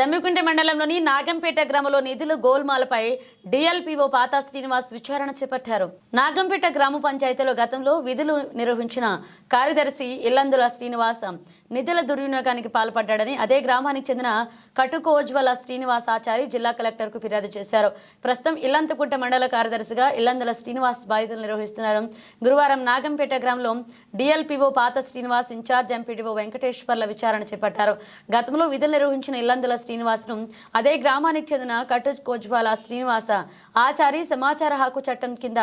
జమ్మికుంట మండలంలోని నాగంపేట గ్రామంలో నిధుల గోల్మాలపై డిఎల్పీఓ పాతా శ్రీనివాస్ విచారణ చేపట్టారు. నాగంపేట గ్రామ పంచాయతీలో గతంలో విధులు నిర్వహించిన కార్యదర్శి ఇల్లందుల శ్రీనివాస్ నిధుల దుర్వినియోగానికి పాల్పడ్డాడని అదే గ్రామానికి చెందిన కటుకోజ్వల శ్రీనివాస్ ఆచారి జిల్లా కలెక్టర్కు ఫిర్యాదు చేశారు. ప్రస్తుతం ఇల్లంతకుంట మండల కార్యదర్శిగా ఇల్లందుల శ్రీనివాస్ బాధ్యతలు నిర్వహిస్తున్నారు. గురువారం నాగంపేట గ్రామంలో డిఎల్పీఓ పాత శ్రీనివాస్ ఇన్ఛార్జ్ ఎంపీడీఓ వెంకటేశ్వర్ల విచారణ చేపట్టారు. గతంలో విధులు నిర్వహించిన ఇల్లందుల శ్రీనివాస్ను అదే గ్రామానికి చెందిన కటు కోజ్వాల శ్రీనివాస ఆచారి సమాచార హక్కు చట్టం కింద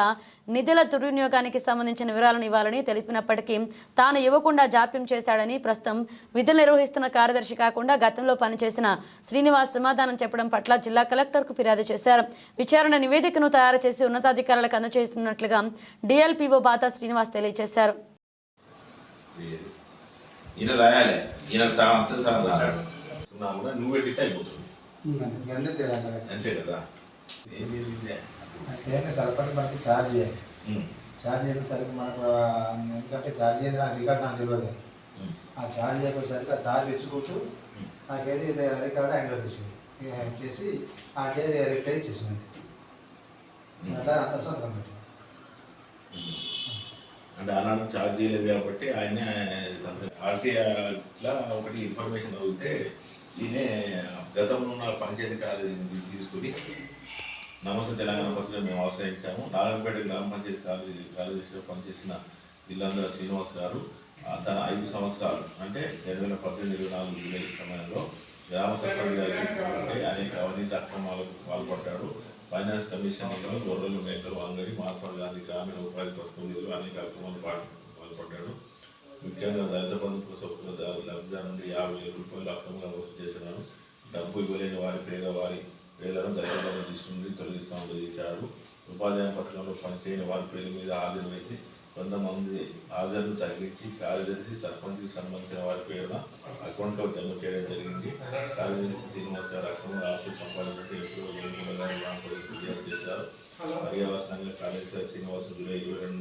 నిధుల దుర్వినియోగానికి సంబంధించిన వివరాలను ఇవ్వాలని తెలిపినప్పటికీ తాను ఇవ్వకుండా జాప్యం చేశాడని ప్రస్తుతం విధులు నిర్వహిస్తున్న కార్యదర్శి కాకుండా గతంలో పనిచేసిన శ్రీనివాస్ సమాధానం చెప్పడం పట్ల జిల్లా కలెక్టర్కు ఫిర్యాదు చేశారు. విచారణ నివేదికను తయారు చేసి ఉన్నతాధికారులకు అందజేస్తున్నట్లుగా డిఎల్పీఓ బాతా శ్రీనివాస్ తెలియజేశారు. ఈయన రాయాలి. ఈయనకు సగం అంతా సగం రాశాడు. కూడా నువ్వు పెట్టితే అయిపోతుంది. గంధ తెలంగాణ అంతే కదా? అంతేనే సరిపడి మనకి ఛార్జ్ చేయాలి ఛార్జ్ చేసేసరికి మనకు ఆ, ఎందుకంటే ఛార్జ్ నాకు రికార్డ్ నాకు తెలియదు ఆ ఛార్జ్ చేసేసరికి ఆ ఛార్జ్ తెచ్చుకుంటూ నాకేది రికార్డ్ హ్యాండ్ తీసుకుంది చేసి నాకేది రిప్లై చేసింది. అట్లా అంత సంతకం పెట్టింది అంటే ఆనాడు ఛార్జ్ చేయలేదు కాబట్టి ఆయనే ఆర్టీఆర్లా ఒకటి ఇన్ఫర్మేషన్ అడిగితే ఈయనే గతంలో ఉన్న పంచాయతీ కార్యదర్శిని తీసుకుని నమస్తే తెలంగాణ పత్రిక మేము ఆశ్రయించాము. నారాయణపేట గ్రామ పంచాయతీ కాలేజీ కార్యదర్శిగా పనిచేసిన జిల్లాంధ్ర శ్రీనివాస్ గారు తన ఐదు సంవత్సరాలు అంటే రెండు వేల పద్దెనిమిది ఇరవై నాలుగు జూలై సమయంలో గ్రామ సర్పంచ్ గారికి అనేక అవినీతి అక్రమాలకు పాల్పడ్డాడు. ఫైనాన్స్ కమిషన్ గొర్రెలు మేకలు అంగడి మహాత్మా గాంధీ గ్రామీణ ఉపాధి పథకం నిధులు అనేక అక్రమాలు పాల్పడ్డాడు. ముఖ్యంగా దళిత బంధు సభ్యుల లబ్ధి నుండి యాభై వేల రూపాయలు అక్రమంగా వసూలు చేసినారు డబ్బు ఇవ్వలేని వారి పేదవారి పేర్లను దళిత బంధు లిస్టు నుండి తొలగిస్తామని విధించాడు ఉపాధి పథకంలో పనిచేయని వారి పేరు మీద హాజరు వేసి కొంతమంది హాజరును తగ్గించి కార్యదర్శి సర్పంచ్కి సంబంధించిన వారి పేరున అకౌంట్లో జమ చేయడం జరిగింది. కార్యదర్శి శ్రీనివాస్ గారు అకౌంట్ ఆస్తులు సంపాదించినట్టు ఎప్పుడు చేశారు. పర్యవసనంగా కార్యదర్శి శ్రీనివాస్ జూలై ఇరవై రెండు